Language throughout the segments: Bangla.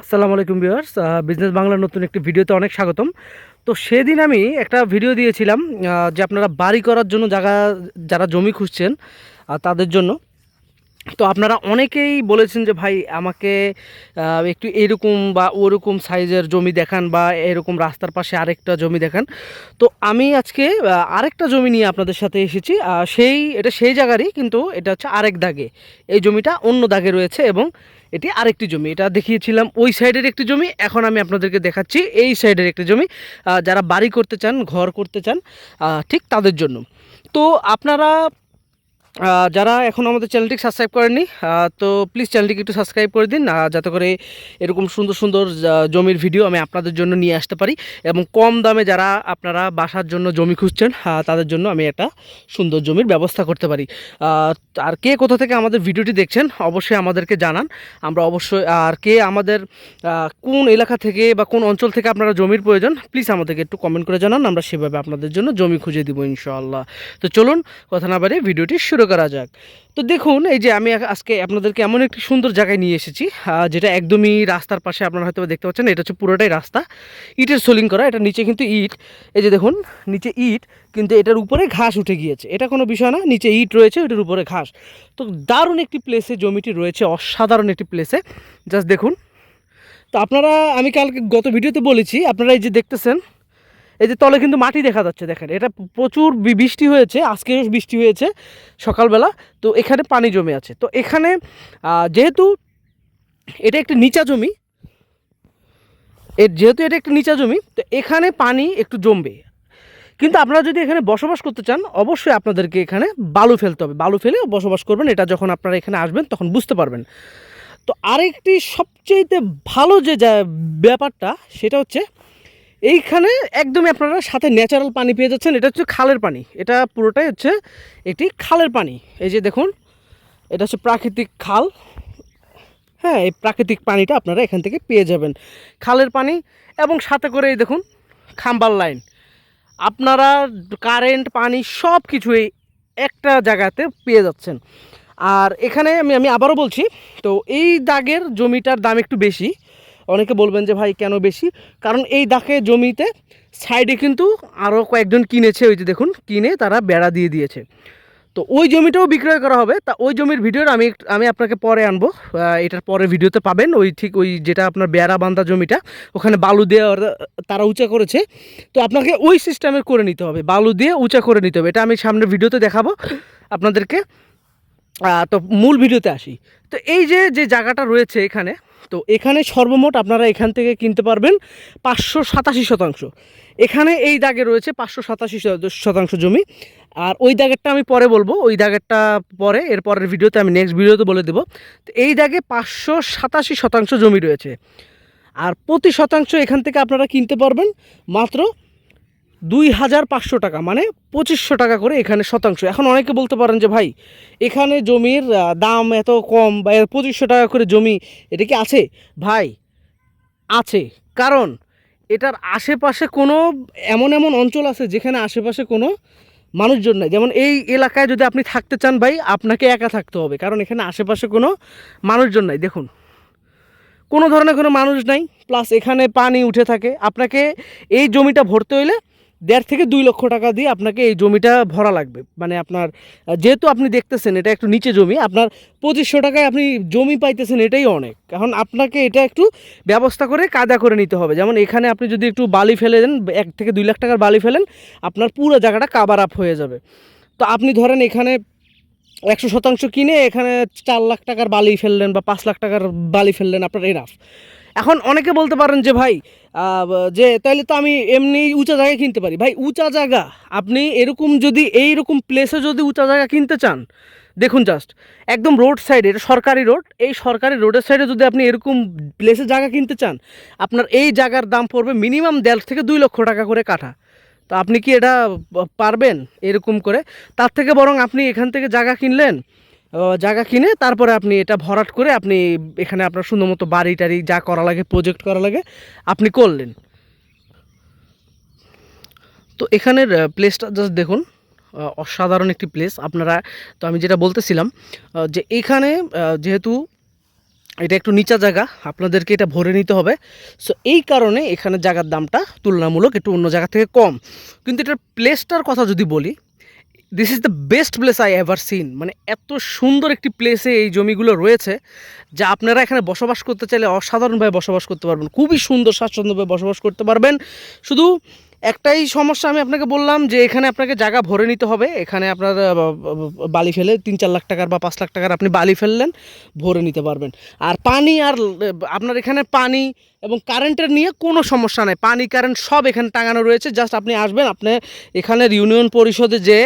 আসসালামু আলাইকুম ভিউয়ার্স। বিজনেস বাংলার নতুন একটি ভিডিওতে অনেক স্বাগতম। তো সেদিন আমি একটা ভিডিও দিয়েছিলাম যে আপনারা বাড়ি করার জন্য জায়গা, যারা জমি খুঁজছেন তাদের জন্য। তো আপনারা অনেকেই বলেছেন যে, ভাই, আমাকে একটু এরকম বা ওরকম সাইজের জমি দেখান বা এরকম রাস্তার পাশে আরেকটা জমি দেখান। তো আমি আজকে আরেকটা জমি নিয়ে আপনাদের সাথে এসেছি। সেই, এটা সেই জায়গারই, কিন্তু এটা হচ্ছে আরেক দাগে। এই জমিটা অন্য দাগে রয়েছে এবং এটি আরেকটি জমি। এটা দেখিয়েছিলাম ওই সাইডের একটি জমি, এখন আমি আপনাদেরকে দেখাচ্ছি এই সাইডের একটি জমি। যারা বাড়ি করতে চান, ঘর করতে চান ঠিক তাদের জন্য। তো আপনারা যারা এখন আমাদের চ্যানেলটি সাবস্ক্রাইব করেননি তো প্লিজ চ্যানেলটিকে একটু সাবস্ক্রাইব করে দিন যাতে করে এরকম সুন্দর সুন্দর জমির ভিডিও আমি আপনাদের জন্য নিয়ে আসতে পারি এবং কম দামে যারা আপনারা বাসার জন্য জমি খুঁজছেন তাদের জন্য আমি একটা সুন্দর জমির ব্যবস্থা করতে পারি। আর কে কোথা থেকে আমাদের ভিডিওটি দেখছেন, অবশ্যই আমাদেরকে জানান। আমরা অবশ্যই, আর কে আমাদের কোন এলাকা থেকে বা কোন অঞ্চল থেকে আপনারা জমির প্রয়োজন প্লিজ আমাদেরকে একটু কমেন্ট করে জানান, আমরা সেভাবে আপনাদের জন্য জমি খুঁজে দিব ইনশাআল্লাহ। তো চলুন, কথা না বাড়িয়ে ভিডিওটি শুরু করা যাক। তো দেখুন, এই যে আমি আজকে আপনাদেরকে এমন একটি সুন্দর জায়গায় নিয়ে এসেছি যেটা একদমই রাস্তার পাশে আপনারা হয়তো দেখতে পাচ্ছেন, এটা হচ্ছে পুরোটাই রাস্তা। ইটের সোলিং করা, এটা নিচে কিন্তু ইট। এই যে দেখুন, নিচে ইট, কিন্তু এটার উপরে ঘাস উঠে গিয়েছে। এটা কোনো বিষয় না, নিচে ইট রয়েছে ওটার উপরে ঘাস। তো দারুণ একটি প্লেসে জমিটি রয়েছে, অসাধারণ একটি প্লেসে জাস্ট দেখুন। তো আপনারা, আমি কালকে গত ভিডিওতে বলেছি, আপনারা এই যে দেখতেছেন এই যে তলে কিন্তু মাটি দেখা যাচ্ছে, দেখেন। এটা প্রচুর বৃষ্টি হয়েছে, আজকে বৃষ্টি হয়েছে সকালবেলা। তো এখানে পানি জমে আছে। তো এখানে যেহেতু এটা একটি নিচা জমি, এর যেহেতু এটা একটি নিচা জমি, তো এখানে পানি একটু জমবে। কিন্তু আপনারা যদি এখানে বসবাস করতে চান, অবশ্যই আপনাদেরকে এখানে বালু ফেলতে হবে। বালু ফেলে বসবাস করবেন। এটা যখন আপনারা এখানে আসবেন, তখন বুঝতে পারবেন। তো আরেকটি সবচেয়েতে ভালো যে ব্যাপারটা, সেটা হচ্ছে এইখানে একদমই আপনারা সাথে ন্যাচারাল পানি পেয়ে যাচ্ছেন। এটা হচ্ছে খালের পানি। এটা পুরোটাই হচ্ছে একটি খালের পানি। এই যে দেখুন, এটা হচ্ছে প্রাকৃতিক খাল। হ্যাঁ এই প্রাকৃতিক পানিটা আপনারা এখান থেকে পেয়ে যাবেন। খালের পানি এবং সাথে করে এই দেখুন, খাম্বার লাইন। আপনারা কারেন্ট পানি সব কিছুই একটা জায়গাতে পেয়ে যাচ্ছেন। আর এখানে আমি আমি আবারও বলছি, তো এই দাগের জমিটার দাম একটু বেশি। অনেকে বলবেন যে, ভাই, কেন বেশি? কারণ এই দাগে জমিতে সাইডে কিন্তু আরও কয়েকজন কিনেছে, ওই যে দেখুন, কিনে তারা বেড়া দিয়ে দিয়েছে। তো ওই জমিটাও বিক্রয় করা হবে। তা ওই জমির ভিডিওর আমি আমি আপনাকে পরে আনব। এটার পরে ভিডিওতে পাবেন ওই ঠিক ওই যেটা আপনার বেড়া বান্ধা জমিটা। ওখানে বালু দিয়ে তারা উঁচা করেছে। তো আপনাকে ওই সিস্টেমে করে নিতে হবে। বালু দিয়ে উঁচা করে নিতে হবে। এটা আমি সামনের ভিডিওতে দেখাবো আপনাদেরকে। তো মূল ভিডিওতে আসি। তো এই যে যে জায়গাটা রয়েছে এখানে তো এখানে সর্বমোট আপনারা এখান থেকে কিনতে পারবেন পাঁচশো সাতাশি শতাংশ। এখানে এই দাগে রয়েছে পাঁচশো সাতাশি শতাংশ জমি। আর ওই দাগেরটা আমি পরে বলব। ওই দাগেরটা পরে, এর পরের ভিডিওতে আমি নেক্সট ভিডিওতে বলে দেবো। তো এই দাগে পাঁচশো সাতাশি শতাংশ জমি রয়েছে। আর প্রতি শতাংশ এখান থেকে আপনারা কিনতে পারবেন। মাত্র দুই হাজার পাঁচশো টাকা মানে পঁচিশশো টাকা করে এখানে শতাংশ। এখন অনেকে বলতে পারেন যে, ভাই, এখানে জমির দাম এত কম বা পঁচিশশো টাকা করে জমি, এটা কি আছে? ভাই, আছে। কারণ এটার আশেপাশে কোনো, এমন এমন অঞ্চল আছে যেখানে আশেপাশে কোনো মানুষজন নাই। যেমন এই এলাকায় যদি আপনি থাকতে চান, ভাই, আপনাকে একা থাকতে হবে। কারণ এখানে আশেপাশে কোনো মানুষজন নাই। দেখুন, কোনো ধরনের কোনো মানুষ নাই। প্লাস এখানে পানি উঠে থাকে। আপনাকে এই জমিটা ভরতে হইলে দেড় থেকে দুই লক্ষ টাকা দিয়ে আপনাকে এই জমিটা ভরা লাগবে। মানে আপনার, যেহেতু আপনি দেখতেছেন এটা একটু নিচে জমি, আপনার পঁচিশশো টাকায় আপনি জমি পাইতেছেন এটাই অনেক। কারণ আপনাকে এটা একটু ব্যবস্থা করে কাদা করে নিতে হবে। যেমন এখানে আপনি যদি একটু বালি ফেলে দেন, এক থেকে দুই লাখ টাকার বালি ফেলেন, আপনার পুরো জায়গাটা কাবার আপ হয়ে যাবে। তো আপনি ধরেন এখানে একশো শতাংশ কিনে এখানে চার লাখ টাকার বালি ফেললেন বা পাঁচ লাখ টাকার বালি ফেললেন, আপনার এনাফ এখন অনেকে বলতে পারেন যে, ভাই যে তাহলে তো আমি এমনি উঁচা জায়গায় কিনতে পারি। ভাই, উঁচা জায়গা, আপনি এরকম যদি এই রকম প্লেসে যদি উঁচা জায়গা কিনতে চান, দেখুন জাস্ট একদম রোড সাইডে সরকারি রোড এই সরকারি রোডের সাইডে যদি আপনি এরকম প্লেসে জায়গা কিনতে চান, আপনার এই জায়গার দাম পড়বে মিনিমাম দেড় থেকে দুই লক্ষ টাকা করে কাঠা। তো আপনি কি এটা পারবেন এরকম করে? তার থেকে বরং আপনি এখান থেকে জায়গা কিনলেন জায়গা কিনে তারপরে আপনি এটা ভরাট করে আপনি এখানে আপনার সুন্দর মতো বাড়ি টাড়ি যা করা লাগে প্রজেক্ট করা লাগে, আপনি করলেন। তো এখানের প্লেসটা জাস্ট দেখুন অসাধারণ একটি প্লেস আপনারা, তো আমি যেটা বলতেছিলাম যে এখানে যেহেতু এটা একটু নিচা জায়গা, আপনাদেরকে এটা ভরে নিতে হবে। সো এই কারণে এখানে জায়গার দামটা তুলনামূলক একটু অন্য জায়গা থেকে কম। কিন্তু এটার প্লেসটার কথা যদি বলি this is the best place I ever seen মানে এত সুন্দর একটি প্লেসে এই জমিগুলো রয়েছে, যা আপনারা এখানে বসবাস করতে চাইলে অসাধারণভাবে বসবাস করতে পারবেন। খুবই সুন্দর, স্বাচ্ছন্দ্যভাবে বসবাস করতে পারবেন। শুধু একটাই সমস্যা আমি আপনাকে বললাম যে, এখানে আপনাকে জায়গা ভরে নিতে হবে। এখানে আপনার বালি ফেলে তিন চার লাখ টাকার বা পাঁচ লাখ টাকার আপনি বালি ফেললেন, ভরে নিতে পারবেন। আর পানি আর আপনার এখানে পানি এবং কারেন্টের নিয়ে কোনো সমস্যা নেই। পানি কারেন্ট সব এখানে টাঙানো রয়েছে। জাস্ট আপনি আসবেন, আপনি এখানের ইউনিয়ন পরিষদে যে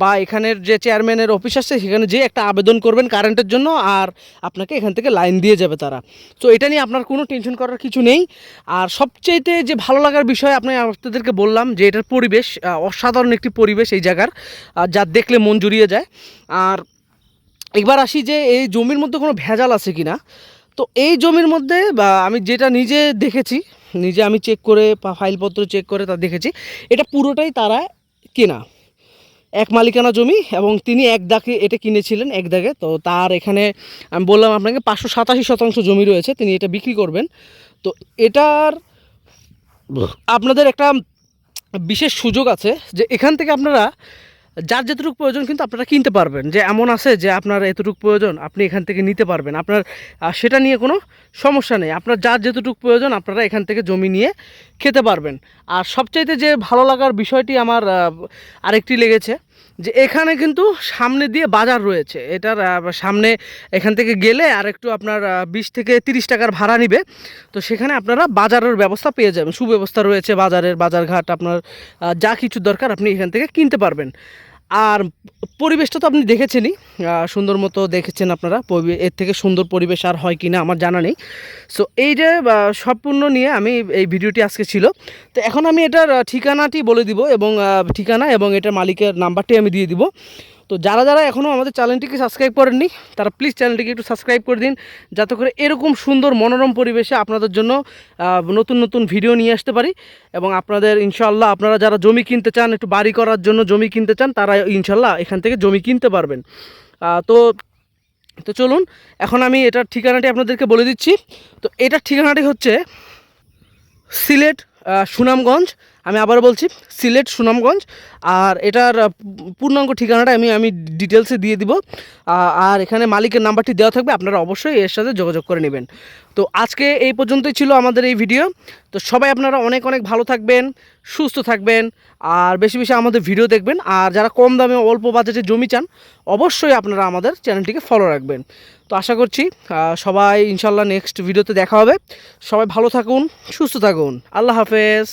বা এখানের যে চেয়ারম্যানের অফিস আছে, সেখানে যে একটা আবেদন করবেন কারেন্টের জন্য আর আপনাকে এখান থেকে লাইন দিয়ে যাবে তারা। তো এটা নিয়ে আপনার কোনো টেনশন করার কিছু নেই। আর সবচেয়েতে যে ভালো লাগার বিষয় আপনি আপনাদেরকে বললাম যে, এটার পরিবেশ অসাধারণ একটি পরিবেশ এই জায়গার যা দেখলে মন জুড়িয়ে যায়। আর এবার আসি যে, এই জমির মধ্যে কোনো ভেজাল আছে কি না তো এই জমির মধ্যে বা আমি যেটা নিজে দেখেছি, নিজে আমি চেক করে ফাইলপত্র চেক করে তা দেখেছি, এটা পুরোটাই তারা কেনা। এক মালিকানা জমি এবং তিনি এক দাগে এটা কিনেছিলেন, এক দাগে। তো তার এখানে আমি বললাম আপনাকে পাঁচশো সাতাশি শতাংশ জমি রয়েছে, তিনি এটা বিক্রি করবেন। তো এটার আপনাদের একটা বিশেষ সুযোগ আছে যে এখান থেকে আপনারা যার যতটুকু প্রয়োজন কিন্তু আপনারা কিনতে পারবেন। যে এমন আছে যে আপনার এতটুকু প্রয়োজন আপনি এখান থেকে নিতে পারবেন। আপনার সেটা নিয়ে কোনো সমস্যা নেই। আপনার যার যতটুকু প্রয়োজন আপনারা এখান থেকে জমি নিয়ে খেতে পারবেন। আর সবচাইতে যে ভালো লাগার বিষয়টি আমার আরেকটি লেগেছে। যে এখানে কিন্তু সামনে দিয়ে বাজার রয়েছে। এটার সামনে এখান থেকে গেলে আর একটু আপনার বিশ থেকে তিরিশ টাকার ভাড়া নিবে। তো সেখানে আপনারা বাজারের ব্যবস্থা পেয়ে যাবেন। সুব্যবস্থা রয়েছে বাজারের, বাজারঘাট আপনার যা কিছু দরকার আপনি এখান থেকে কিনতে পারবেন। আর পরিবেশটা তো আপনি দেখেছেনই সুন্দর মতো দেখেছেন আপনারা এর থেকে সুন্দর পরিবেশ আর হয় কি না আমার জানা নেই। সো এই যে সম্পূর্ণ নিয়ে আমি এই ভিডিওটি আজকে ছিল। তো এখন আমি এটার ঠিকানাটি বলে দিব এবং ঠিকানা এবং এটার মালিকের নাম্বারটি আমি দিয়ে দিব। তো যারা যারা এখনও আমাদের চ্যানেলটিকে সাবস্ক্রাইব করেননি, তারা প্লিজ চ্যানেলটিকে একটু সাবস্ক্রাইব করে দিন, যাতে করে এরকম সুন্দর মনোরম পরিবেশে আপনাদের জন্য নতুন নতুন ভিডিও নিয়ে আসতে পারি। এবং আপনাদের ইনশাল্লাহ আপনারা যারা জমি কিনতে চান, একটু বাড়ি করার জন্য জমি কিনতে চান, তারা ইনশাল্লাহ এখান থেকে জমি কিনতে পারবেন। তো তো চলুন, এখন আমি এটার ঠিকানাটি আপনাদেরকে বলে দিচ্ছি। তো এটার ঠিকানাটি হচ্ছে সিলেট সুনামগঞ্জ আমি আবার বলছি, সিলেট, সুনামগঞ্জ, আর এটার পূর্ণাঙ্গ ঠিকানাটা আমি আমি ডিটেলসে দিয়ে দিব। আর এখানে মালিকের নাম্বারটি দেওয়া থাকবে, আপনারা অবশ্যই এর সাথে যোগাযোগ করে নেবেন। তো আজকে এই পর্যন্তই ছিল আমাদের এই ভিডিও। তো সবাই আপনারা অনেক অনেক ভালো থাকবেন, সুস্থ থাকবেন, আর বেশি বেশি আমাদের ভিডিও দেখবেন। আর যারা কম দামে অল্প বাজেটে জমি চান, অবশ্যই আপনারা আমাদের চ্যানেলটিকে ফলো রাখবেন। তো আশা করছি সবাই ইনশাল্লাহ নেক্সট ভিডিওতে দেখা হবে। সবাই ভালো থাকুন, সুস্থ থাকুন। আল্লাহ হাফেজ।